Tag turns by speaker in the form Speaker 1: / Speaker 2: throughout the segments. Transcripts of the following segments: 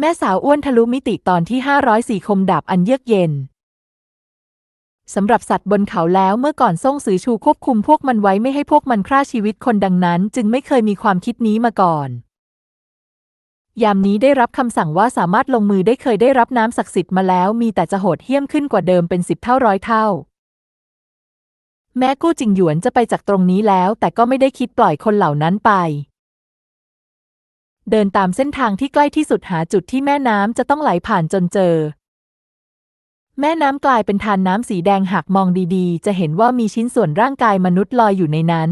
Speaker 1: แม่สาวอ้วนทะลุมิติตอนที่ 504 คมดาบอันเยือกเย็น สำหรับสัตว์บนเขาแล้วเมื่อก่อนซ่งสือชูควบคุมพวกมันไว้ไม่ให้พวกมันฆ่าชีวิตคนดังนั้น จึงไม่เคยมีความคิดนี้มาก่อน ยามนี้ได้รับคำสั่งว่าสามารถลงมือได้เคยได้รับน้ำศักดิ์สิทธิ์มาแล้วมีแต่จะโหดเหี้ยมขึ้นกว่าเดิมเป็นสิบเท่าร้อยเท่า แม้กู้จิงหยวนจะไปจากตรงนี้แล้ว แต่ก็ไม่ได้คิดปล่อยคนเหล่านั้นไป เดินตามเส้นทางที่ใกล้ที่สุดหาจุดที่แม่น้ำจะต้องไหลผ่านจนเจอ แม่น้ำกลายเป็นทานน้ำสีแดงหากมองดีๆ จะเห็นว่ามีชิ้นส่วนร่างกายมนุษย์ลอยอยู่ในนั้น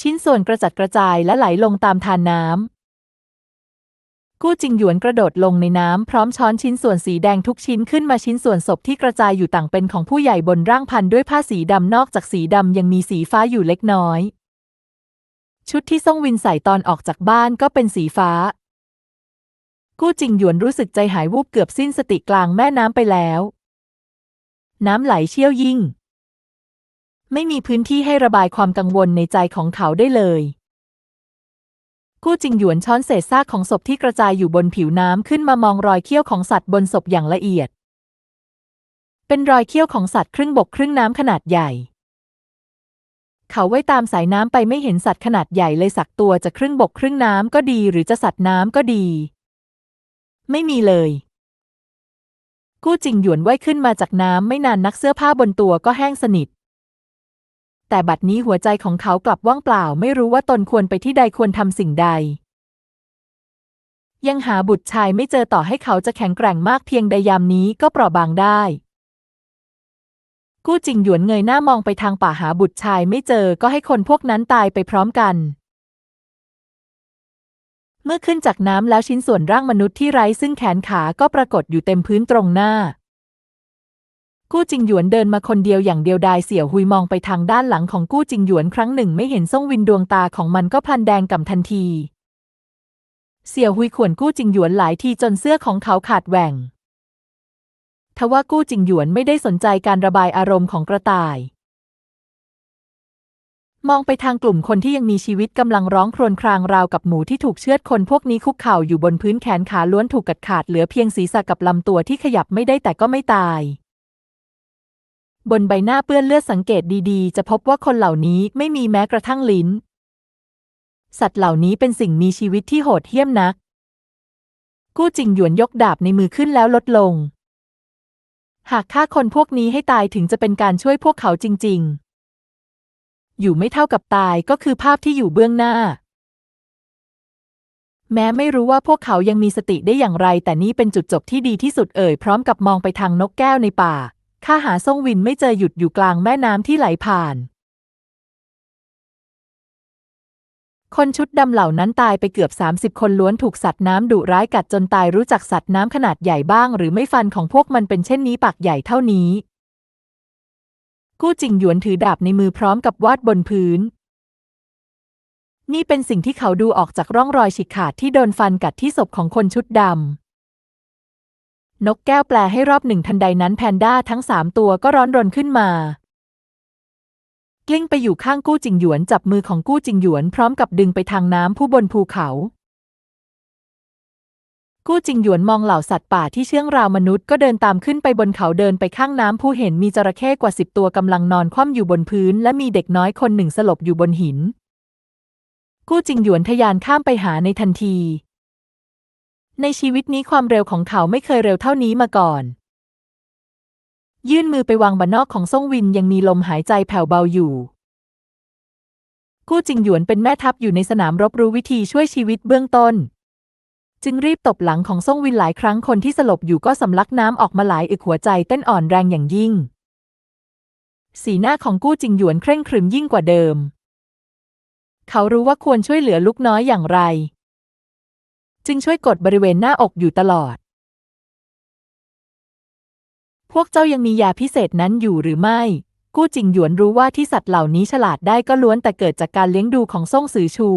Speaker 1: ชิ้นส่วนกระจัดกระจายและไหลลงตามทานน้ำกู้จิงหยวนกระโดดลงในน้ำพร้อมช้อนชิ้นส่วนสีแดงทุกชิ้นขึ้นมาชิ้นส่วนศพที่กระจายอยู่ต่างเป็นของผู้ใหญ่บนร่างพันด้วยผ้าสีดำนอกจากสีดำยังมีสีฟ้าอยู่เล็กน้อย ชุดที่ซ่งวินใส่ตอนออกจากบ้านก็เป็นสีฟ้า กู้จิงหยวนรู้สึกใจหายวูบเกือบสิ้นสติกลางแม่น้ำไปแล้ว น้ำไหลเชี่ยวยิ่ง ไม่มีพื้นที่ให้ระบายความกังวลในใจของเขาได้เลย กู้จิงหยวนช้อนเศษซากของศพที่กระจายอยู่บนผิวน้ำขึ้นมามองรอยเขี้ยวของสัตว์บนศพอย่างละเอียด เป็นรอยเขี้ยวของสัตว์ครึ่งบกครึ่งน้ำขนาดใหญ่ เขาไว้ตามสายน้ำไปไม่เห็นสัตว์ขนาดใหญ่เลยสักตัวจะครึ่งบกครึ่งน้ำก็ดีหรือจะสัตว์น้ำก็ดี ไม่มีเลย กู้จิงหยวนว่ายขึ้นมาจากน้ำไม่นานนักเสื้อผ้าบนตัวก็แห้งสนิท แต่บัดนี้หัวใจของเขากลับว่างเปล่าไม่รู้ว่าตนควรไปที่ใดควรทำสิ่งใด ยังหาบุตรชายไม่เจอต่อให้เขาจะแข็งแกร่งมากเพียงใดยามนี้ก็เปราะบางได้ กู้จิงหยวนเงยหน้ามองไปทางป่าหาบุตรชายไม่เจอก็ให้คนพวกนั้นตายไปพร้อมกัน เมื่อขึ้นจากน้ำแล้วชิ้นส่วนร่างมนุษย์ที่ไร้ซึ่งแขนขาก็ปรากฏอยู่เต็มพื้นตรงหน้า กู้จิงหยวนเดินมาคนเดียวอย่างเดียวดายเสี่ยวหุยมองไปทางด้านหลังของกู้จิงหยวนครั้งหนึ่งไม่เห็นซ่งวินดวงตาของมันก็พลันแดงก่ำทันที เสี่ยวหุยข่วนกู้จิงหยวนหลายทีจนเสื้อของเขาขาดแหว่ง ทว่ากู้จิงหยวนไม่ได้สนใจการระบายอารมณ์ของกระต่าย มองไปทางกลุ่มคนที่ยังมีชีวิตกำลังร้องครวญครางราวกับหมูที่ถูกเชือดคนพวกนี้คุกเข่าอยู่บนพื้นแขนขาล้วนถูกกัดขาดเหลือเพียงศีรษะกับลำตัวที่ขยับไม่ได้แต่ก็ไม่ตายบนใบหน้าเปื้อนเลือดสังเกตดีๆ จะพบว่าคนเหล่านี้ไม่มีแม้กระทั่งลิ้น สัตว์เหล่านี้เป็นสิ่งมีชีวิตที่โหดเหี้ยมนัก กู้จิงหยวนยกดาบในมือขึ้นแล้วลดลง หากฆ่าคนพวกนี้ให้ตายถึงจะเป็นการช่วยพวกเขาจริง ๆ อยู่ไม่เท่ากับตายก็คือภาพที่อยู่เบื้องหน้า แม้ไม่รู้ว่าพวกเขายังมีสติได้อย่างไร แต่นี่เป็นจุดจบที่ดีที่สุดเอ่ย พร้อมกับมองไปทางนกแก้วในป่าข้าหาซ่งวินไม่เจอหยุดอยู่กลางแม่น้ำที่ไหลผ่าน คนชุดดำเหล่านั้นตายไปเกือบ 30 คนล้วนถูกสัตว์น้ำดุร้ายกัดจนตายรู้จักสัตว์น้ำขนาดใหญ่บ้าง หรือไม่ฟันของพวกมันเป็นเช่นนี้ปากใหญ่เท่านี้ กู้จิงหยวนถือดาบในมือพร้อมกับวาดบนพื้น นี่เป็นสิ่งที่เขาดูออกจากร่องรอยฉีกขาดที่โดนฟันกัดที่ศพของคนชุดดำนกแก้วแปลให้รอบหนึ่งทันใดนั้นแพนด้าทั้งสามตัวก็ร้อนรนขึ้นมา กลิ้งไปอยู่ข้างกู้จิงหยวนจับมือของกู้จิงหยวนพร้อมกับดึงไปทางน้ำผู้บนภูเขา กู้จิงหยวนมองเหล่าสัตว์ป่าที่เชื่องราวมนุษย์ก็เดินตามขึ้นไปบนเขาเดินไปข้างน้ำผู้เห็นมีจระเข้กว่าสิบตัวกำลังนอนคว่ำอยู่บนพื้น และมีเด็กน้อยคนหนึ่งสลบอยู่บนหิน กู้จิงหยวนทะยานข้ามไปหาในทันที ในชีวิตนี้ความเร็วของเขาไม่เคยเร็วเท่านี้มาก่อน ยื่นมือไปวางบันนอกของซ่งวินยังมีลมหายใจแผ่วเบาอยู่ กู้จิงหยวนเป็นแม่ทัพอยู่ในสนามรบรู้วิธีช่วยชีวิตเบื้องต้น จึงรีบตบหลังของซ่งวินหลายครั้งคนที่สลบอยู่ก็สำลักน้ำออกมาหลายอึกหัวใจเต้นอ่อนแรงอย่างยิ่ง สีหน้าของกู้จิงหยวนเคร่งครึมยิ่งกว่าเดิม เขารู้ว่าควรช่วยเหลือลูกน้อยอย่างไร จึงช่วยกดบริเวณหน้าอกอยู่ตลอด พวกเจ้ายังมียาพิเศษนั้นอยู่หรือไม่ กู้จิงหยวนรู้ว่าที่สัตว์เหล่านี้ฉลาดได้ก็ล้วนแต่เกิดจากการเลี้ยงดูของซ่งสือชู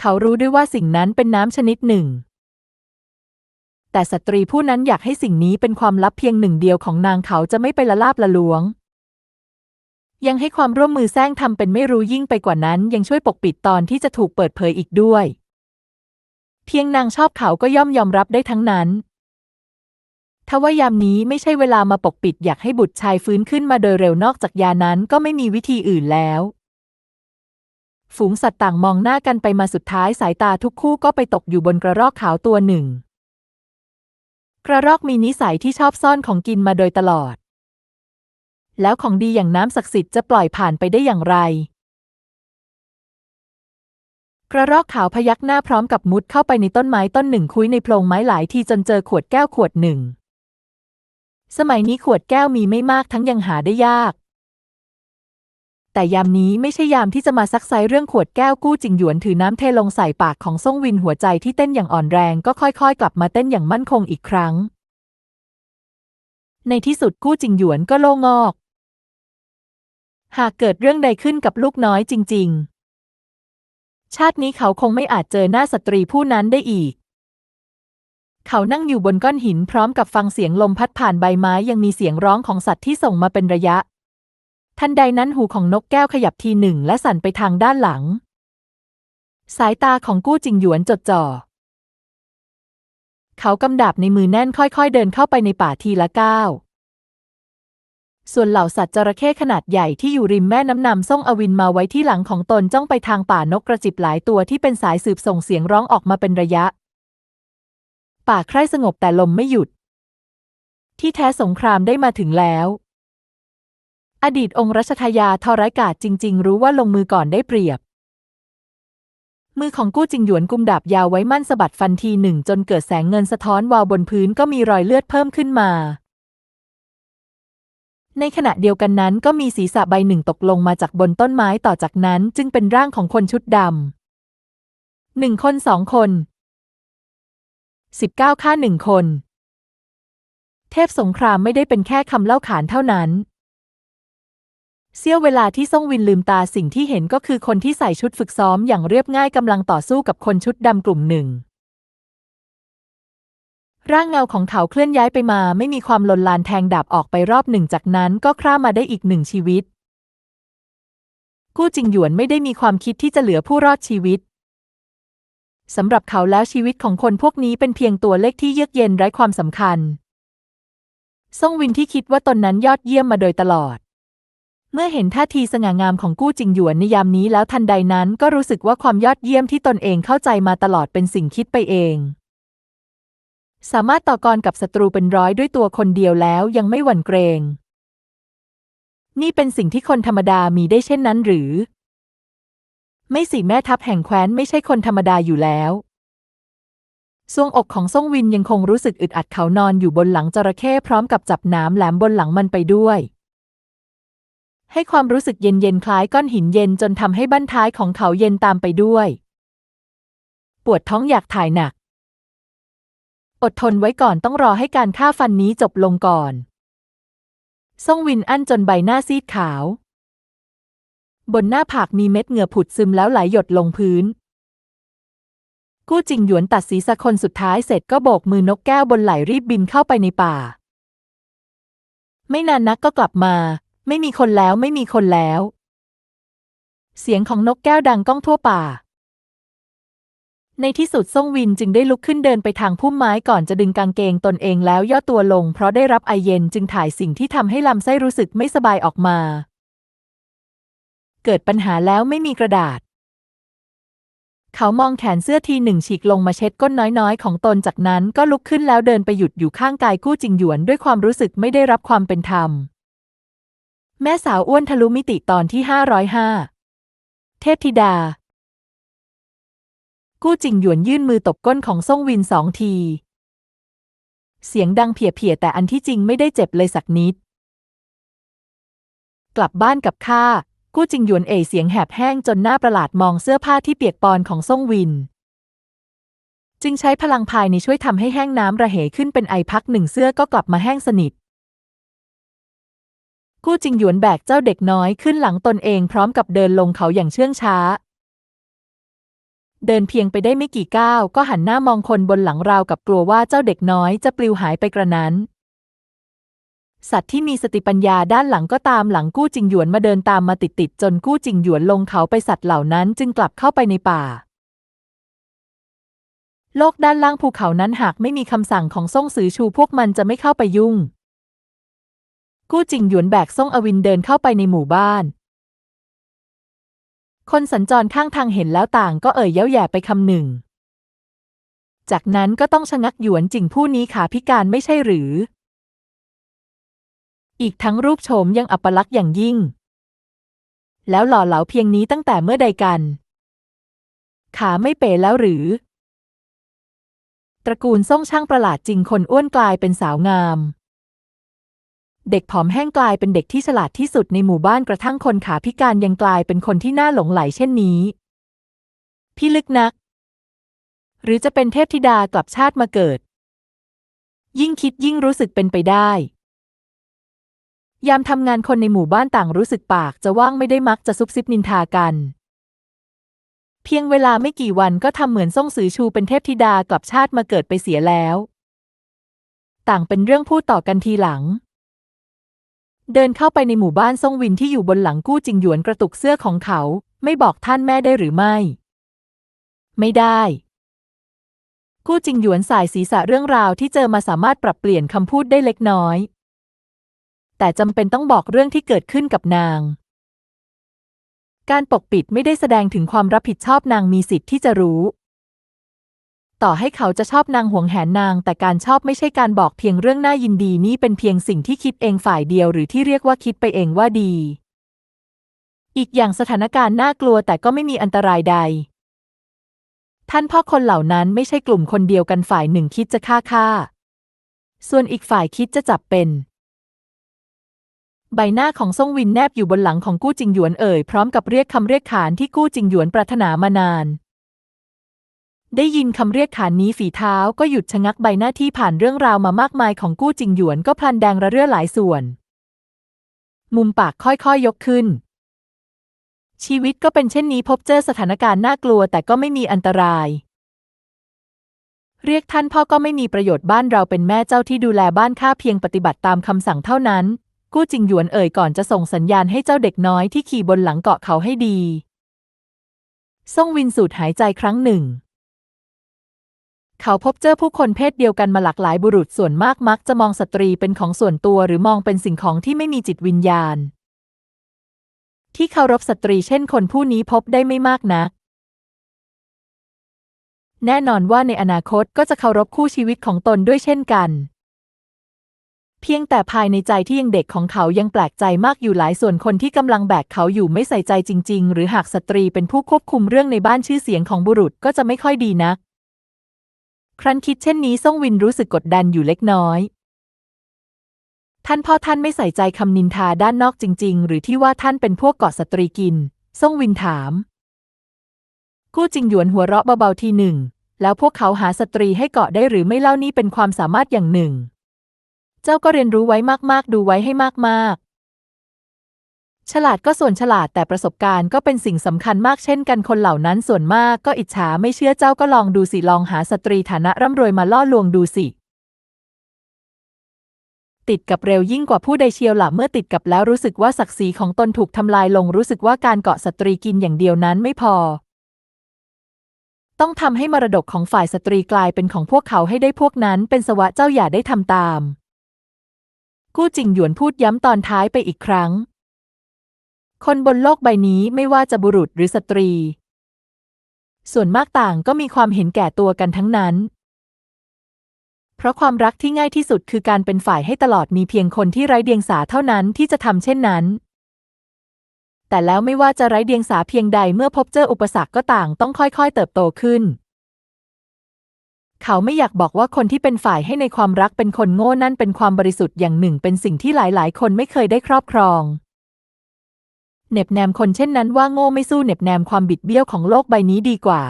Speaker 1: เขารู้ด้วยว่าสิ่งนั้นเป็นน้ำชนิดหนึ่ง แต่สตรีผู้นั้นอยากให้สิ่งนี้เป็นความลับเพียงหนึ่งเดียวของนางเขาจะไม่ไปละลาบละลวง ยังให้ความร่วมมือแซงทำเป็นไม่รู้ยิ่งไปกว่านั้น ยังช่วยปกปิดตอนที่จะถูกเปิดเผยอีกด้วย เพียงนางชอบเขาก็ย่อมยอมรับได้ทั้งนั้น ทว่ายามนี้ไม่ใช่เวลามาปกปิดอยากให้บุตรชายฟื้นขึ้นมาโดยเร็วนอกจากยานั้นก็ไม่มีวิธีอื่นแล้ว ฝูงสัตว์ต่างมองหน้ากันไปมาสุดท้ายสายตาทุกคู่ก็ไปตกอยู่บนกระรอกขาวตัวหนึ่ง กระรอกมีนิสัยที่ชอบซ่อนของกินมาโดยตลอด แล้วของดีอย่างน้ำศักดิ์สิทธิ์จะปล่อยผ่านไปได้อย่างไร กระรอกขาวพยักหน้าพร้อมกับมุดเข้าไปในต้นไม้ต้นหนึ่งคุยในโพรงไม้หลายทีจนเจอขวดแก้วขวดหนึ่ง สมัยนี้ขวดแก้วมีไม่มากทั้งยังหาได้ยาก แต่ยามนี้ไม่ใช่ยามที่จะมาซักไซเรื่องขวดแก้วกู้จิงหยวนถือน้ำเทลงใส่ปากของซ่งวินหัวใจที่เต้นอย่างอ่อนแรงก็ค่อยๆ กลับมาเต้นอย่างมั่นคงอีกครั้ง ในที่สุดกู้จิงหยวนก็โล่งอก หากเกิดเรื่องใดขึ้นกับลูกน้อยจริง ๆ ชาตินี้เขาคงไม่อาจเจอหน้าสตรีผู้นั้นได้อีก เขานั่งอยู่บนก้อนหินพร้อมกับฟังเสียงลมพัดผ่านใบไม้ยังมีเสียงร้องของสัตว์ที่ส่งมาเป็นระยะ ทันใดนั้นหูของนกแก้วขยับทีหนึ่งและสั่นไปทางด้านหลัง สายตาของกู้จิงหยวนจดจ่อ เขากำดาบในมือแน่นค่อยๆ เดินเข้าไปในป่าทีละก้าวส่วนเหล่าสัตว์จระเข้ขนาดใหญ่ที่อยู่ริมแม่น้ำนำส่งอวินมาไว้ที่หลังของตนจ้องไปทางป่านกกระจิบหลายตัวที่เป็นสายสืบส่งเสียงร้องออกมาเป็นระยะ ป่าใคร่สงบแต่ลมไม่หยุด ที่แท้สงครามได้มาถึงแล้ว อดีตองค์รัชทายาทรกาศจริง ๆ รู้ว่าลงมือก่อนได้เปรียบ มือของกู้จิงหยวนกุมดาบยาวไว้มั่นสะบัดฟันทีหนึ่งจนเกิดแสงเงินสะท้อนวาวบนพื้นก็มีรอยเลือดเพิ่มขึ้นมา ในขณะเดียวกันนั้นก็มีศีรษะใบหนึ่งตกลงมาจากบนต้นไม้ต่อจากนั้นจึงเป็นร่างของคนชุดดำหนึ่งคนสองคน สิบเก้าฆ่าหนึ่งคน เทพสงครามไม่ได้เป็นแค่คำเล่าขานเท่านั้น เสี้ยวเวลาที่ซ่งวินลืมตาสิ่งที่เห็นก็คือคนที่ใส่ชุดฝึกซ้อมอย่างเรียบง่ายกำลังต่อสู้กับคนชุดดำกลุ่มหนึ่ง ร่างเงาของเขาเคลื่อนย้ายไปมาไม่มีความลนลานแทงดาบออกไปรอบหนึ่งจากนั้นก็คร่ามาได้อีกหนึ่งชีวิต กู้จิงหยวนไม่ได้มีความคิดที่จะเหลือผู้รอดชีวิต สำหรับเขาแล้วชีวิตของคนพวกนี้เป็นเพียงตัวเลขที่เยือกเย็นไร้ความสำคัญ ซ่งวินที่คิดว่าตนนั้นยอดเยี่ยมมาโดยตลอด เมื่อเห็นท่าทีสง่างามของกู้จิงหยวนในยามนี้แล้วทันใดนั้นก็รู้สึกว่าความยอดเยี่ยมที่ตนเองเข้าใจมาตลอดเป็นสิ่งคิดไปเอง สามารถต่อกรกับศัตรูเป็นร้อยด้วยตัวคนเดียวแล้วยังไม่หวั่นเกรง นี่เป็นสิ่งที่คนธรรมดามีได้เช่นนั้นหรือ ไม่สิแม่ทัพแห่งแคว้นไม่ใช่คนธรรมดาอยู่แล้วทรวงอกของซ่งวินยังคงรู้สึกอึดอัดเขานอนอยู่บนหลังจระเข้พร้อมกับจับน้ำแหลมบนหลังมันไปด้วย ให้ความรู้สึกเย็นๆคล้ายก้อนหินเย็นจนทำให้บั้นท้ายของเขาเย็นตามไปด้วย ปวดท้องอยากถ่ายหนัก อดทนไว้ก่อนต้องรอให้การฆ่าฟันนี้จบลงก่อน ซ่งวินอั้นจนใบหน้าซีดขาว บนหน้าผากมีเม็ดเหงื่อผุดซึมแล้วไหลหยดลงพื้น กู้จิงหยวนตัดศีรษะคนสุดท้ายเสร็จก็โบกมือนกแก้วบนไหลรีบบินเข้าไปในป่า ไม่นานนักก็กลับมา ไม่มีคนแล้วไม่มีคนแล้ว เสียงของนกแก้วดังก้องทั่วป่า ในที่สุดซ่งวินจึงได้ลุกขึ้นเดินไปทางพุ่มไม้ก่อนจะดึงกางเกงตนเองแล้วย่อตัวลง เพราะได้รับไอเย็นจึงถ่ายสิ่งที่ทำให้ลำไส้รู้สึกไม่สบายออกมา เกิดปัญหาแล้วไม่มีกระดาษ เขามองแขนเสื้อทีหนึ่งฉีกลงมาเช็ดก้นน้อยๆ ของตนจากนั้นก็ลุกขึ้นแล้วเดินไปหยุดอยู่ข้างกายกู้จิงหยวนด้วยความรู้สึกไม่ได้รับความเป็นธรรม แม่สาวอ้วนทะลุมิติตอนที่ห้าร้อยห้าเทพธิดา กู้จิงหยวนยื่นมือตบก้นของซ่งวินสองทีเสียงดังเพียๆแต่อันที่จริงไม่ได้เจ็บเลยสักนิด กลับบ้านกับข้า กู้จิงหยวนเอ่ยเสียงแหบแห้งจนหน้าประหลาดมองเสื้อผ้าที่เปียกปอนของซ่งวิน จึงใช้พลังภายในช่วยทำให้แห้งน้ำระเหยขึ้นเป็นไอพักหนึ่งเสื้อก็กลับมาแห้งสนิท กู้จิงหยวนแบกเจ้าเด็กน้อยขึ้นหลังตนเองพร้อมกับเดินลงเขาอย่างเชื่องช้า เดินเพียงไปได้ไม่กี่ก้าวก็หันหน้ามองคนบนหลังราวกับกลัวว่าเจ้าเด็กน้อยจะปลิวหายไปกระนั้น สัตว์ที่มีสติปัญญาด้านหลังก็ตามหลังกู้จิงหยวนมาเดินตามมาติดๆจนกู้จิงหยวนลงเขาไปสัตว์เหล่านั้นจึงกลับเข้าไปในป่า โลกด้านล่างภูเขานั้นหากไม่มีคำสั่งของซ่งซือชูพวกมันจะไม่เข้าไปยุ่ง กู้จิงหยวนแบกซ่งอวินเดินเข้าไปในหมู่บ้าน คนสัญจรข้างทางเห็นแล้วต่างก็เอ่ยเย้าแย่ไปคำหนึ่ง จากนั้นก็ต้องชะงักหยวนจิงผู้นี้ขาพิการไม่ใช่หรือ อีกทั้งรูปโฉมยังอัปลักษณ์อย่างยิ่ง แล้วหล่อเหลาเพียงนี้ตั้งแต่เมื่อใดกัน ขาไม่เป๋แล้วหรือ ตระกูลซ่งช่างประหลาดจริงคนอ้วนกลายเป็นสาวงาม เด็กผอมแห้งกลายเป็นเด็กที่ฉลาดที่สุดในหมู่บ้านกระทั่งคนขาพิการยังกลายเป็นคนที่น่าหลงไหลเช่นนี้ พี่ลึกนัก หรือจะเป็นเทพธิดากลับชาติมาเกิด ยิ่งคิดยิ่งรู้สึกเป็นไปได้ ยามทำงานคนในหมู่บ้านต่างรู้สึกปากจะว่างไม่ได้มักจะซุบซิบนินทากัน เพียงเวลาไม่กี่วันก็ทำเหมือนซ่งซือชูเป็นเทพธิดากลับชาติมาเกิดไปเสียแล้ว ต่างเป็นเรื่องพูดต่อกันทีหลัง เดินเข้าไปในหมู่บ้านซ่งวินที่อยู่บนหลังกู้จิงหยวนกระตุกเสื้อของเขา ไม่บอกท่านแม่ได้หรือไม่ ไม่ได้ กู้จิงหยวนสายศีรษะเรื่องราวที่เจอมาสามารถปรับเปลี่ยนคำพูดได้เล็กน้อย แต่จำเป็นต้องบอกเรื่องที่เกิดขึ้นกับนาง การปกปิดไม่ได้แสดงถึงความรับผิดชอบนางมีสิทธิ์ที่จะรู้ ต่อให้เขาจะชอบนางหวงแหนนาง แต่การชอบไม่ใช่การบอกเพียงเรื่องน่ายินดีนี่เป็นเพียงสิ่งที่คิดเองฝ่ายเดียวหรือที่เรียกว่าคิดไปเองว่าดี อีกอย่างสถานการณ์น่ากลัวแต่ก็ไม่มีอันตรายใด ท่านพ่อคนเหล่านั้นไม่ใช่กลุ่มคนเดียวกันฝ่ายหนึ่งคิดจะฆ่าฆ่าส่วนอีกฝ่ายคิดจะจับเป็น ใบหน้าของซ่งวินแนบอยู่บนหลังของกู้จิงหยวนเอ่ยพร้อมกับเรียกคำเรียกขานที่กู้จิงหยวนปรารถนามานาน ได้ยินคำเรียกขานนี้ฝีเท้าก็หยุดชะงักใบหน้าที่ผ่านเรื่องราวมามากมายของกู้จิงหยวนก็พลันแดงระเรื่อหลายส่วน มุมปากค่อยๆยยกขึ้น ชีวิตก็เป็นเช่นนี้พบเจอสถานการณ์น่ากลัวแต่ก็ไม่มีอันตราย เรียกท่านพ่อก็ไม่มีประโยชน์บ้านเราเป็นแม่เจ้าที่ดูแลบ้านข้าเพียงปฏิบัติตามคำสั่งเท่านั้น กู้จิงหยวนเอ่ยก่อนจะส่งสัญญาณให้เจ้าเด็กน้อยที่ขี่บนหลังเกาะเขาให้ดีซ่งวินสูดหายใจครั้งหนึ่ง เขาพบเจอผู้คนเพศเดียวกันมาหลากหลายบุรุษส่วนมากมักจะมองสตรีเป็นของส่วนตัวหรือมองเป็นสิ่งของที่ไม่มีจิตวิญญาณ ที่เคารพสตรีเช่นคนผู้นี้พบได้ไม่มากนัก แน่นอนว่าในอนาคตก็จะเคารพคู่ชีวิตของตนด้วยเช่นกัน เพียงแต่ภายในใจที่ยังเด็กของเขายังแปลกใจมากอยู่หลายส่วนคนที่กำลังแบกเขาอยู่ไม่ใส่ใจจริง ๆ หรือหากสตรีเป็นผู้ควบคุมเรื่องในบ้านชื่อเสียงของบุรุษก็จะไม่ค่อยดีนัก ครั้นคิดเช่นนี้ซ่งวินรู้สึกกดดันอยู่เล็กน้อย ท่านพ่อท่านไม่ใส่ใจคำนินทาด้านนอกจริง ๆ หรือที่ว่าท่านเป็นพวกเกาะสตรีกินซ่งวินถาม กู้จิงหยวนหัวเราะเบาๆทีหนึ่ง แล้วพวกเขาหาสตรีให้เกาะได้หรือไม่เล่านี่เป็นความสามารถอย่างหนึ่ง เจ้าก็เรียนรู้ไว้มาก ๆ ดูไว้ให้มาก ๆ ฉลาดก็ส่วนฉลาดแต่ประสบการณ์ก็เป็นสิ่งสำคัญมากเช่นกันคนเหล่านั้นส่วนมากก็อิจฉาไม่เชื่อเจ้าก็ลองดูสิลองหาสตรีฐานะร่ำรวยมาล่อลวงดูสิติดกับเร็วยิ่งกว่าผู้ใดเชียวละเมื่อติดกับแล้วรู้สึกว่าศักดิ์ศรีของตนถูกทำลายลงรู้สึกว่าการเกาะสตรีกินอย่างเดียวนั้นไม่พอ ต้องทำให้มรดกของฝ่ายสตรีกลายเป็นของพวกเขาให้ได้พวกนั้นเป็นสวะเจ้าอย่าได้ทำตาม กู้จิงหยวนพูดย้ำตอนท้ายไปอีกครั้ง คนบนโลกใบนี้ไม่ว่าจะบุรุษหรือสตรี ส่วนมากต่างก็มีความเห็นแก่ตัวกันทั้งนั้น เพราะความรักที่ง่ายที่สุดคือการเป็นฝ่ายให้ตลอดมีเพียงคนที่ไร้เดียงสาเท่านั้นที่จะทำเช่นนั้น แต่แล้วไม่ว่าจะไร้เดียงสาเพียงใดเมื่อพบเจออุปสรรคก็ต่างต้องค่อยๆ เติบโตขึ้น เขาไม่อยากบอกว่าคนที่เป็นฝ่ายให้ในความรักเป็นคนโง่นั่นเป็นความบริสุทธิ์อย่างหนึ่ง เป็นสิ่งที่หลายๆ คนไม่เคยได้ครอบครองเหน็บแนมคนเช่นนั้นว่าโง่ไม่สู้เหน็บแนมความบิดเบี้ยวของโลกใบนี้ดีกว่า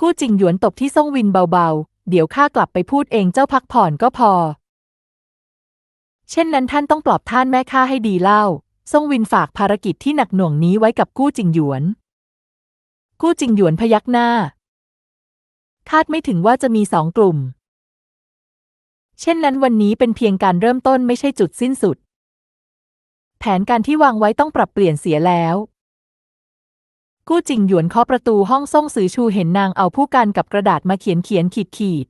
Speaker 1: กู้จิงหยวนตบที่ซ่งวินเบาๆ เดี๋ยวข้ากลับไปพูดเองเจ้าพักผ่อนก็พอ เช่นนั้นท่านต้องปลอบท่านแม่ข้าให้ดีเล่าซ่งวินฝากภารกิจที่หนักหน่วงนี้ไว้กับกู้จิงหยวน กู้จิงหยวนพยักหน้า คาดไม่ถึงว่าจะมีสองกลุ่ม เช่นนั้นวันนี้เป็นเพียงการเริ่มต้นไม่ใช่จุดสิ้นสุด แผนการที่วางไว้ต้องปรับเปลี่ยนเสียแล้ว กู้จิงหยวนเคาะประตูห้องซ่งซือชูเห็นนางเอาผู้กันกับกระดาษมาเขียนเขียนขีดขีด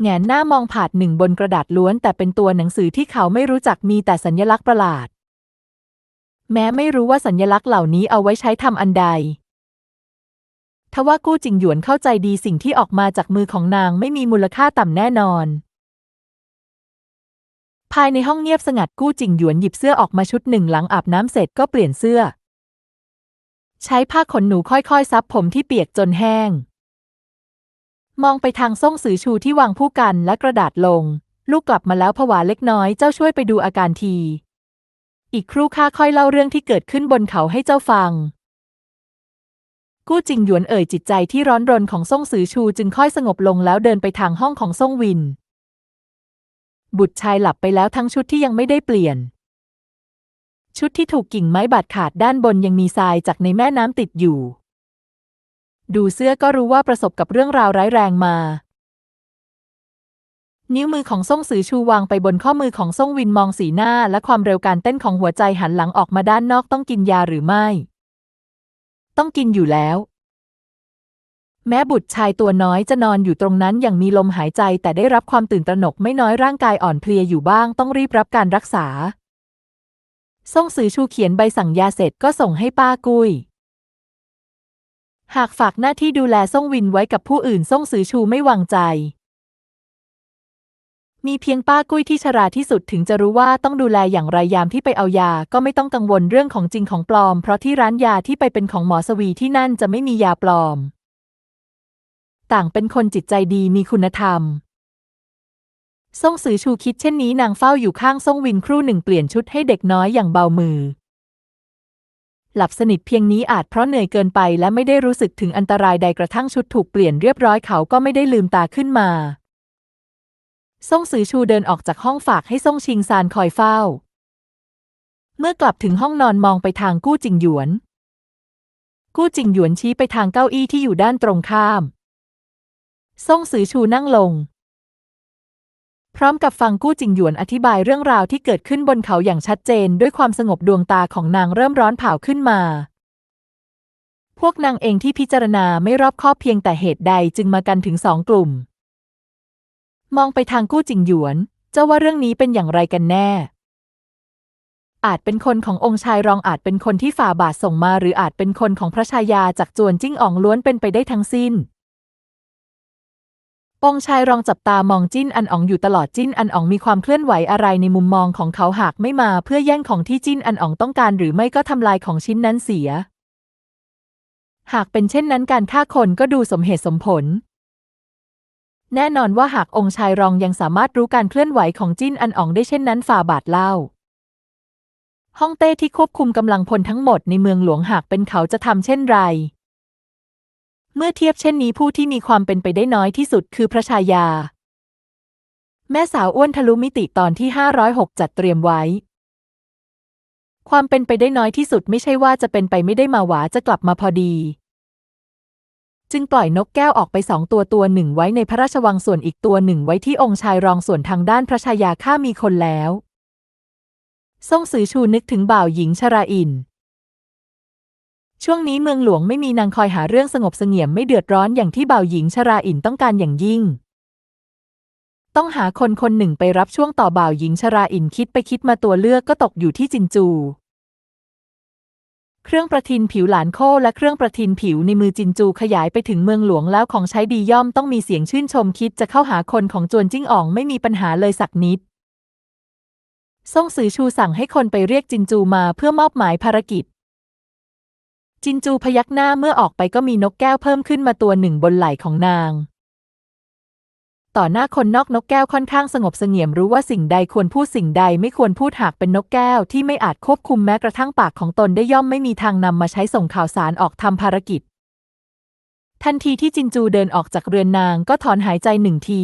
Speaker 1: แงนหน้ามองผาดหนึ่งบนกระดาษล้วนแต่เป็นตัวหนังสือที่เขาไม่รู้จักมีแต่สัญลักษณ์ประหลาด แม้ไม่รู้ว่าสัญลักษณ์เหล่านี้เอาไว้ใช้ทำอันใด ทว่ากู้จิงหยวนเข้าใจดีสิ่งที่ออกมาจากมือของนางไม่มีมูลค่าต่ำแน่นอน ภายในห้องเงียบสงัดกู้จิงหยวนหยิบเสื้อออกมาชุดหนึ่งหลังอาบน้ำเสร็จก็เปลี่ยนเสื้อ ใช้ผ้าขนหนูค่อยๆ ซับผมที่เปียกจนแห้ง มองไปทางส่งสือชูที่วางผู้กันและกระดาษลง ลูกกลับมาแล้วผวาเล็กน้อยเจ้าช่วยไปดูอาการที อีกครู่ข้าค่อยเล่าเรื่องที่เกิดขึ้นบนเขาให้เจ้าฟัง กู้จิงหยวนเอ่ยจิตใจที่ร้อนรนของส่งสือชูจึงค่อยสงบลงแล้วเดินไปทางห้องของส่งวิน บุตรชายหลับไปแล้วทั้งชุดที่ยังไม่ได้เปลี่ยน ชุดที่ถูกกิ่งไม้บาดขาดด้านบนยังมีทรายจากในแม่น้ำติดอยู่ ดูเสื้อก็รู้ว่าประสบกับเรื่องราวร้ายแรงมา นิ้วมือของส่งสือชูวางไปบนข้อมือของส่งวินมองสีหน้า และความเร็วการเต้นของหัวใจหันหลังออกมาด้านนอกต้องกินยาหรือไม่ ต้องกินอยู่แล้ว แม้บุตรชายตัวน้อยจะนอนอยู่ตรงนั้นอย่างมีลมหายใจแต่ได้รับความตื่นตระหนกไม่น้อยร่างกายอ่อนเพลียอยู่บ้างต้องรีบรับการรักษาส่งสื่อชูเขียนใบสั่งยาเสร็จก็ส่งให้ป้ากุ้ยหากฝากหน้าที่ดูแลส่งวินไว้กับผู้อื่นส่งสือชูไม่วางใจ มีเพียงป้ากุ้ยที่ชราที่สุดถึงจะรู้ว่าต้องดูแลอย่างไรยามที่ไปเอายา ก็ไม่ต้องกังวลเรื่องของจริงของปลอม เพราะที่ร้านยาที่ไปเป็นของหมอสวีที่นั่นจะไม่มียาปลอม ต่างเป็นคนจิตใจดีมีคุณธรรมส่งสือชูคิดเช่นนี้นางเฝ้าอยู่ข้างส่งวินครู่หนึ่งเปลี่ยนชุดให้เด็กน้อยอย่างเบามือ หลับสนิทเพียงนี้อาจเพราะเหนื่อยเกินไปและไม่ได้รู้สึกถึงอันตรายใดกระทั่งชุดถูกเปลี่ยนเรียบร้อยเขาก็ไม่ได้ลืมตาขึ้นมา ส่งสือชูเดินออกจากห้องฝากให้ส่งชิงซานคอยเฝ้า เมื่อกลับถึงห้องนอนมองไปทางกู้จิงหยวน กู้จิงหยวนชี้ไปทางเก้าอี้ที่อยู่ด้านตรงข้ามส่งสือชูนั่งลง พร้อมกับฟังกู้จิงหยวนอธิบายเรื่องราวที่เกิดขึ้นบนเขาอย่างชัดเจน ด้วยความสงบดวงตาของนางเริ่มร้อนเผาขึ้นมาพวกนางเองที่พิจารณาไม่รอบคอบเพียงแต่เหตุใดจึงมากันถึงสองกลุ่ม มองไปทางกู้จิงหยวน เจ้าว่าเรื่องนี้เป็นอย่างไรกันแน่ อาจเป็นคนขององค์ชายรองอาจเป็นคนที่ฝ่าบาทส่งมา หรืออาจเป็นคนของพระชายาจากจวนจิ้งอ๋องล้วนเป็นไปได้ทั้งสิ้น องค์ชายรองจับตามองจิ้นอันอ๋องอยู่ตลอดจิ้นอันอ๋องมีความเคลื่อนไหวอะไรในมุมมองของเขาหากไม่มา เพื่อแย่งของที่จิ้นอันอ๋องต้องการ หรือไม่ก็ทำลายของชิ้นนั้นเสีย หากเป็นเช่นนั้นการฆ่าคนก็ดูสมเหตุสมผล แน่นอนว่าหากองค์ชายรองยังสามารถรู้การเคลื่อนไหวของจิ้นอันอ๋องได้เช่นนั้นฝ่าบาทเล่าฮ่องเต้ที่ควบคุมกำลังพลทั้งหมดในเมืองหลวงหากเป็นเขาจะทำเช่นไร เมื่อเทียบเช่นนี้ผู้ที่มีความเป็นไปได้น้อยที่สุดคือพระชายา แม่สาวอ้วนทะลุมิติตอนที่ 506 จัดเตรียมไว้ ความเป็นไปได้น้อยที่สุดไม่ใช่ว่าจะเป็นไปไม่ได้มาหวาจะกลับมาพอดี จึงปล่อยนกแก้วออกไปสองตัวตัวหนึ่งไว้ในพระราชวังส่วนอีกตัวหนึ่งไว้ที่องค์ชายรองส่วนทางด้านพระชายาข้ามีคนแล้วส่งสือชูนึกถึงบ่าวหญิงชราอิน ช่วงนี้เมืองหลวงไม่มีนางคอยหาเรื่องสงบเสงี่ยมไม่เดือดร้อนอย่างที่บ่าวหญิงชราอินต้องการอย่างยิ่ง ต้องหาคนคนหนึ่งไปรับช่วงต่อบ่าวหญิงชราอินคิดไปคิดมาตัวเลือกก็ตกอยู่ที่จินจู เครื่องประทินผิวหลานโคและเครื่องประทินผิวในมือจินจูขยายไปถึงเมืองหลวงแล้วของใช้ดีย่อมต้องมีเสียงชื่นชมคิดจะเข้าหาคนของจวนจิ้งอ่องไม่มีปัญหาเลยสักนิดส่งสือชูสั่งให้คนไปเรียกจินจูมาเพื่อมอบหมายภารกิจ จินจูพยักหน้าเมื่อออกไปก็มีนกแก้วเพิ่มขึ้นมาตัวหนึ่งบนไหล่ของนาง ต่อหน้าคนนอกนกแก้วค่อนข้างสงบเสงี่ยมรู้ว่าสิ่งใดควรพูดสิ่งใดไม่ควรพูดหากเป็นนกแก้วที่ไม่อาจควบคุมแม้กระทั่งปากของตนได้ย่อมไม่มีทางนำมาใช้ส่งข่าวสารออกทำภารกิจ ทันทีที่จินจูเดินออกจากเรือนนางก็ถอนหายใจหนึ่งที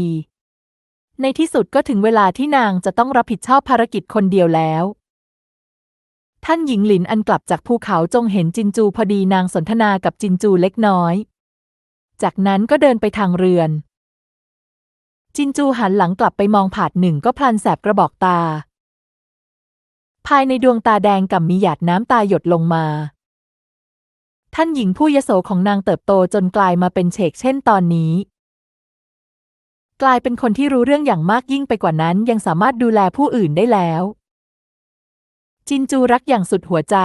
Speaker 1: ในที่สุดก็ถึงเวลาที่นางจะต้องรับผิดชอบภารกิจคนเดียวแล้ว ท่านหญิงหลินอันกลับจากภูเขาจงเห็นจินจูพอดีนางสนทนากับจินจูเล็กน้อย จากนั้นก็เดินไปทางเรือน จินจูหันหลังกลับไปมองผาดหนึ่งก็พลันแสบกระบอกตา ภายในดวงตาแดงกับมีหยาดน้ำตาหยดลงมา ท่านหญิงผู้ยโสของนางเติบโตจนกลายมาเป็นเฉกเช่นตอนนี้ กลายเป็นคนที่รู้เรื่องอย่างมากยิ่งไปกว่านั้นยังสามารถดูแลผู้อื่นได้แล้ว จินจูรักอย่างสุดหัวใจ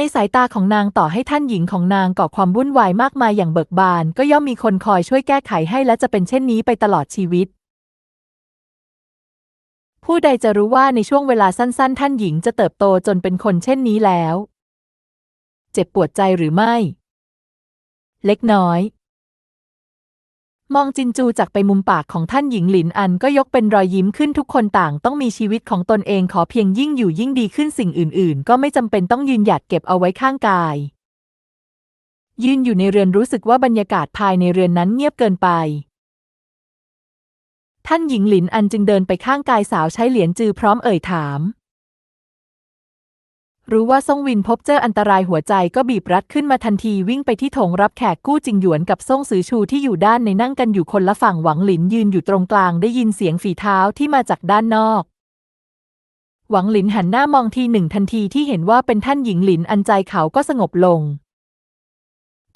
Speaker 1: ในสายตาของนางต่อให้ท่านหญิงของนางก่อความวุ่นวายมากมายอย่างเบิกบาน ก็ย่อมมีคนคอยช่วยแก้ไขให้และจะเป็นเช่นนี้ไปตลอดชีวิต ผู้ใดจะรู้ว่าในช่วงเวลาสั้นๆ ท่านหญิงจะเติบโตจนเป็นคนเช่นนี้แล้ว เจ็บปวดใจหรือไม่ เล็กน้อย มองจินจูจากไปมุมปากของท่านหญิงหลินอันก็ยกเป็นรอยยิ้มขึ้นทุกคนต่างต้องมีชีวิตของตนเองขอเพียงยิ่งอยู่ยิ่งดีขึ้นสิ่งอื่น ๆ ก็ไม่จำเป็นต้องยืนหยัดเก็บเอาไว้ข้างกาย ยืนอยู่ในเรือนรู้สึกว่าบรรยากาศภายในเรือนนั้นเงียบเกินไป ท่านหญิงหลินอันจึงเดินไปข้างกายสาวใช้เหรียญจือพร้อมเอ่ยถาม รู้ว่าซ่งวินพบเจออันตรายหัวใจก็บีบรัดขึ้นมาทันทีวิ่งไปที่โถงรับแขกกู้จิงหยวนกับซ่งซือชูที่อยู่ด้านในนั่งกันอยู่คนละฝั่งหวังหลินยืนอยู่ตรงกลางได้ยินเสียงฝีเท้าที่มาจากด้านนอก หวังหลินหันหน้ามองทีหนึ่งทันทีที่เห็นว่าเป็นท่านหญิงหลินอันใจเขาก็สงบลง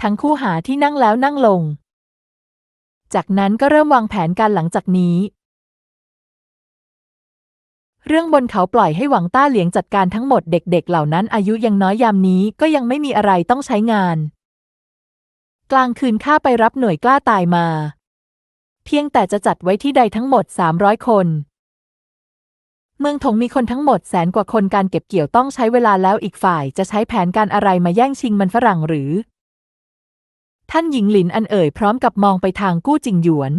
Speaker 1: ทั้งคู่หาที่นั่งแล้วนั่งลง จากนั้นก็เริ่มวางแผนการหลังจากนี้ เรื่องบนเขาปล่อยให้หวังต้าเหลียงจัดการทั้งหมดเด็กๆ เหล่านั้นอายุยังน้อยยามนี้ก็ยังไม่มีอะไรต้องใช้งาน กลางคืนข้าไปรับหน่วยกล้าตายมา เพียงแต่จะจัดไว้ที่ใดทั้งหมด 300 คน เมืองถงมีคนทั้งหมดแสนกว่าคนการเก็บเกี่ยวต้องใช้เวลาแล้วอีกฝ่ายจะใช้แผนการอะไรมาแย่งชิงมันฝรั่งหรือ ท่านหญิงหลินอันเอ่ยพร้อมกับมองไปทางกู้จิงหยวน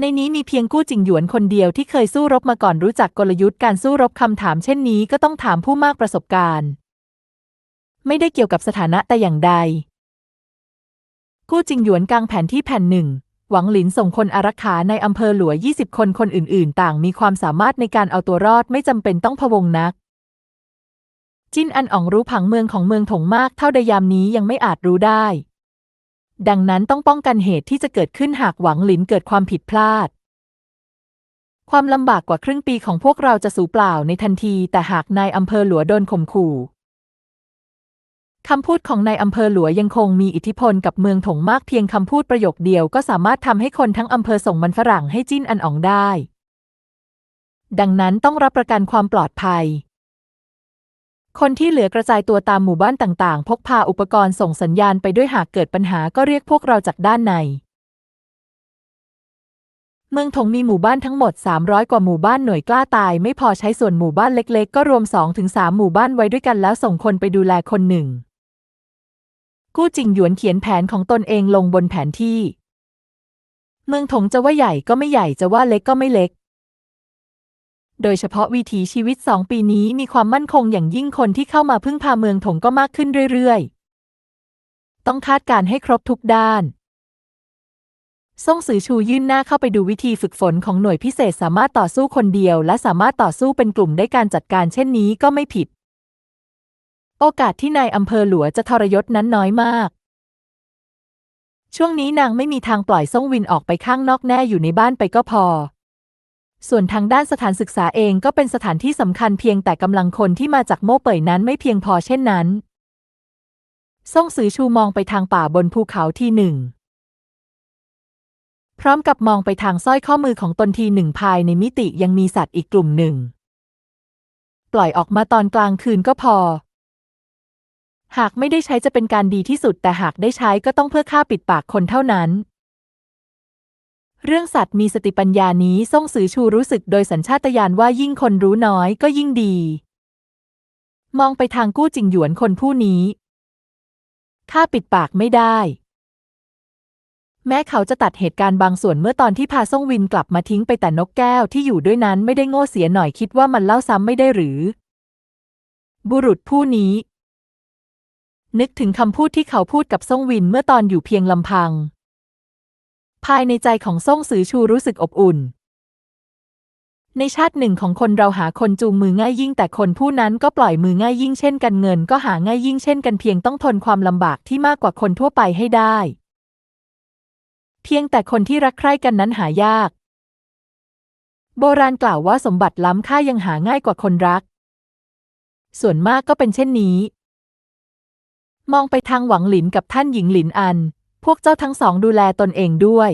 Speaker 1: ในนี้มีเพียงกู้จิงหยวนคนเดียวที่เคยสู้รบมาก่อนรู้จักกลยุทธ์การสู้รบคำถามเช่นนี้ก็ต้องถามผู้มากประสบการณ์ ไม่ได้เกี่ยวกับสถานะแต่อย่างใด กู้จิงหยวนกลางแผนที่แผ่นหนึ่ง หวังหลินส่งคนอารักขาในอำเภอหลัว 20 คนคนอื่น ๆ ต่างมีความสามารถในการเอาตัวรอดไม่จำเป็นต้องพะวงนัก จิ้นอันอ่องรู้ผังเมืองของเมืองถงมากเท่าใดยามนี้ยังไม่อาจรู้ได้ ดังนั้นต้องป้องกันเหตุที่จะเกิดขึ้นหากหวังหลินเกิดความผิดพลาด ความลำบากกว่าครึ่งปีของพวกเราจะสูญเปล่าในทันที แต่หากนายอำเภอหลัวโดนข่มขู่คำพูดของนายอำเภอหลัวยังคงมีอิทธิพลกับเมืองถงมากเพียงคำพูดประโยคเดียวก็สามารถทำให้คนทั้งอำเภอส่งมันฝรั่งให้จิ้นอันอ๋องได้ ดังนั้นต้องรับประกันความปลอดภัย คนที่เหลือกระจายตัวตามหมู่บ้านต่างๆ พกพาอุปกรณ์ส่งสัญญาณไปด้วยหากเกิดปัญหาก็เรียกพวกเราจากด้านใน เมืองถงมีหมู่บ้านทั้งหมด 300 กว่าหมู่บ้านหน่วยกล้าตาย ไม่พอใช้ส่วนหมู่บ้านเล็ก ๆ ก็รวม 2-3 หมู่บ้านไว้ด้วยกันแล้วส่งคนไปดูแลคนหนึ่ง กู้จิงหยวนเขียนแผนของตนเองลงบนแผนที่ เมืองถงจะว่าใหญ่ก็ไม่ใหญ่จะว่าเล็กก็ไม่เล็ก โดยเฉพาะวิถีชีวิตสองปีนี้มีความมั่นคงอย่างยิ่งคนที่เข้ามาพึ่งพาเมืองถงก็มากขึ้นเรื่อยๆ ต้องคาดการให้ครบทุกด้านซ่งสือชูยื่นหน้าเข้าไปดูวิธีฝึกฝนของหน่วยพิเศษสามารถต่อสู้คนเดียว และสามารถต่อสู้เป็นกลุ่มได้การจัดการเช่นนี้ก็ไม่ผิด โอกาสที่นายอำเภอหลัวจะทรยศนั้นน้อยมาก ช่วงนี้นางไม่มีทางปล่อยซ่งวินออกไปข้างนอกแน่อยู่ในบ้านไปก็พอ ส่วนทางด้านสถานศึกษาเองก็เป็นสถานที่สำคัญเพียงแต่กำลังคนที่มาจากโม่เป่ยนั้นไม่เพียงพอเช่นนั้นซ่งสือชูมองไปทางป่าบนภูเขาที่หนึ่ง พร้อมกับมองไปทางสร้อยข้อมือของตนทีหนึ่งภายในมิติยังมีสัตว์อีกกลุ่มหนึ่ง ปล่อยออกมาตอนกลางคืนก็พอ หากไม่ได้ใช้จะเป็นการดีที่สุด แต่หากได้ใช้ก็ต้องเพื่อฆ่าปิดปากคนเท่านั้น เรื่องสัตว์มีสติปัญญานี้ซ่งสือชูรู้สึกโดยสัญชาตญาณว่ายิ่งคนรู้น้อยก็ยิ่งดี มองไปทางกู้จิงหยวนคนผู้นี้ข้าปิดปากไม่ได้ แม้เขาจะตัดเหตุการณ์บางส่วนเมื่อตอนที่พาซ่งวินกลับมาทิ้งไปแต่นกแก้วที่อยู่ด้วยนั้นไม่ได้โง่เสียหน่อยคิดว่ามันเล่าซ้ำไม่ได้หรือ บุรุษผู้นี้ นึกถึงคำพูดที่เขาพูดกับซ่งวินเมื่อตอนอยู่เพียงลำพัง ภายในใจของซ่งสือชูรู้สึกอบอุ่น ในชาติหนึ่งของคนเราหาคนจูงมือง่ายยิ่ง แต่คนผู้นั้นก็ปล่อยมือง่ายยิ่งเช่นกันเงินก็หาง่ายยิ่งเช่นกันเพียงต้องทนความลำบากที่มากกว่าคนทั่วไปให้ได้ เพียงแต่คนที่รักใคร่กันนั้นหายาก โบราณกล่าวว่าสมบัติล้ำค่ายังหาง่ายกว่าคนรัก ส่วนมากก็เป็นเช่นนี้ มองไปทางหวังหลินกับท่านหญิงหลินอัน พวกเจ้าทั้งสองดูแลตนเองด้วย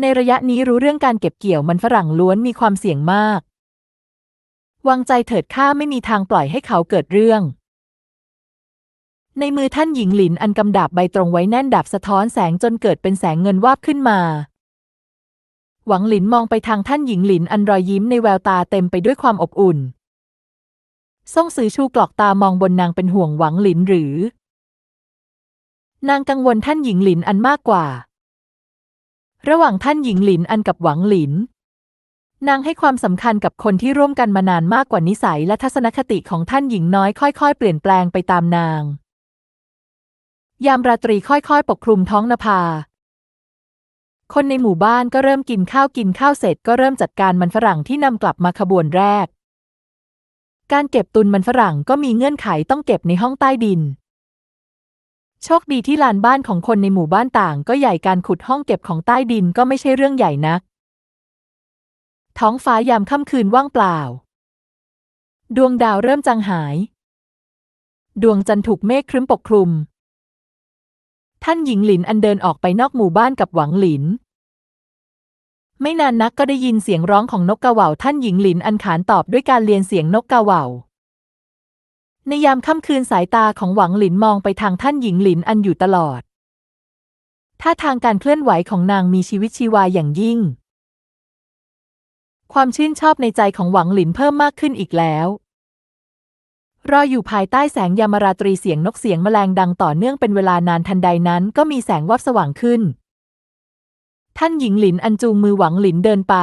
Speaker 1: ในระยะนี้รู้เรื่องการเก็บเกี่ยวมันฝรั่งล้วนมีความเสี่ยงมาก วางใจเถิดข้าไม่มีทางปล่อยให้เขาเกิดเรื่อง ในมือท่านหญิงหลินอันกำดาบใบตรงไว้แน่นดาบสะท้อนแสงจนเกิดเป็นแสงเงินวาบขึ้นมา หวังหลินมองไปทางท่านหญิงหลินอันรอยยิ้มในแววตาเต็มไปด้วยความอบอุ่น ซ่งซือชูกรอกตามองบนนางเป็นห่วงหวังหลินหรือ นางกังวลท่านหญิงหลินอันมากกว่า ระหว่างท่านหญิงหลินอันกับหวังหลิน นางให้ความสำคัญกับคนที่ร่วมกันมานานมากกว่านิสัยและทัศนคติของท่านหญิงน้อยค่อยๆ เปลี่ยนแปลงไปตามนาง ยามราตรีค่อยๆ ปกคลุมท้องนภา คนในหมู่บ้านก็เริ่มกินข้าวกินข้าวเสร็จก็เริ่มจัดการมันฝรั่งที่นำกลับมาขบวนแรก การเก็บตุนมันฝรั่งก็มีเงื่อนไขต้องเก็บในห้องใต้ดิน โชคดีที่ลานบ้านของคนในหมู่บ้านต่าง ก็ใหญ่การขุดห้องเก็บของใต้ดินก็ไม่ใช่เรื่องใหญ่นัก ท้องฟ้ายามค่ำคืนว่างเปล่า ดวงดาวเริ่มจางหาย ดวงจันทร์ถูกเมฆครึ้มปกคลุม ท่านหญิงหลินอันเดินออกไปนอกหมู่บ้านกับหวังหลิน ไม่นานนักก็ได้ยินเสียงร้องของนกกาเหว่าท่านหญิงหลินอันขานตอบด้วยการเรียนเสียงนกกาเหว่า ในยามค่ำคืนสายตาของหวังหลินมองไปทางท่านหญิงหลินอันอยู่ตลอด ท่าทางการเคลื่อนไหวของนางมีชีวิตชีวาอย่างยิ่ง ความชื่นชอบในใจของหวังหลินเพิ่มมากขึ้นอีกแล้ว รออยู่ภายใต้แสงยามราตรีเสียงนกเสียงแมลงดังต่อเนื่องเป็นเวลานานทันใดนั้นก็มีแสงวับสว่างขึ้น ท่านหญิงหลินอันจูงมือหวังหลินเดินไป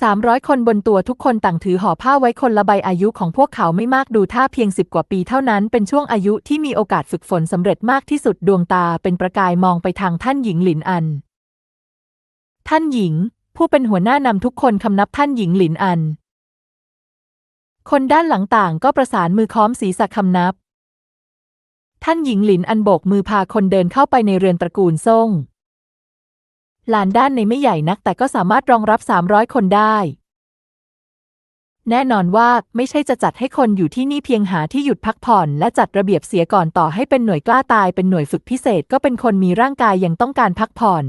Speaker 1: สามร้อยคนบนตัวทุกคนต่างถือห่อผ้าไว้คนละใบอายุของพวกเขาไม่มากดูท่าเพียงสิบกว่าปีเท่านั้นเป็นช่วงอายุที่มีโอกาสฝึกฝนสำเร็จมากที่สุดดวงตาเป็นประกายมองไปทางท่านหญิงหลินอัน ท่านหญิง ผู้เป็นหัวหน้านำทุกคนคำนับท่านหญิงหลินอัน คนด้านหลังต่างก็ประสานมือค้อมศีรษะคำนับ ท่านหญิงหลินอันโบกมือพาคนเดินเข้าไปในเรือนตระกูลซ่ง ลานด้านในไม่ใหญ่นักแต่ก็สามารถรองรับ 300 คนได้ แน่นอนว่าไม่ใช่จะจัดให้คนอยู่ที่นี่เพียงหาที่หยุดพักผ่อน และจัดระเบียบเสียก่อนต่อให้เป็นหน่วยกล้าตายเป็นหน่วยฝึกพิเศษก็เป็นคนมีร่างกายยังต้องการพักผ่อน